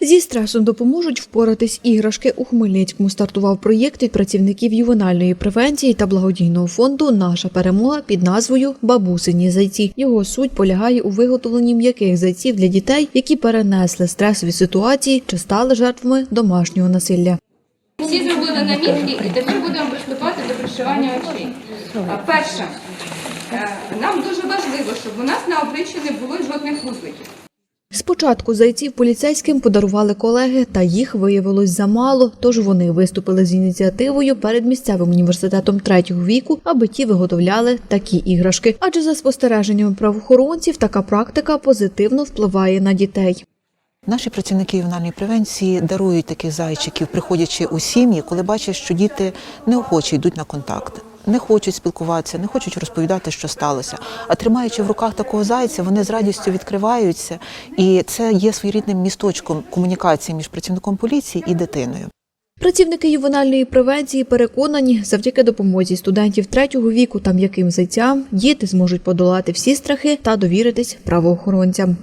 Зі стресом допоможуть впоратись іграшки. У Хмельницькому стартував проєкт від працівників ювенальної превенції та благодійного фонду Наша перемога під назвою Бабусині зайці. Його суть полягає у виготовленні м'яких зайців для дітей, які перенесли стресові ситуації чи стали жертвами домашнього насилля. Всі зробили намітки і тепер будемо приступати до пришивання очей. Перше, е, нам дуже важливо, щоб у нас на обличчі не було жодних вузликів. Спочатку зайців поліцейським подарували колеги, та їх виявилось замало. Тож вони виступили з ініціативою перед місцевим університетом третього віку, аби ті виготовляли такі іграшки. Адже за спостереженнями правоохоронців така практика позитивно впливає на дітей. Наші працівники ювенальної превенції дарують таких зайчиків, приходячи у сім'ї, коли бачать, що діти неохоче йдуть на контакт. Не хочуть спілкуватися, не хочуть розповідати, що сталося. А тримаючи в руках такого зайця, вони з радістю відкриваються, і це є своєрідним місточком комунікації між працівником поліції і дитиною. Працівники ювенальної превенції переконані, завдяки допомозі студентів третього віку та м'яким зайцям діти зможуть подолати всі страхи та довіритись правоохоронцям.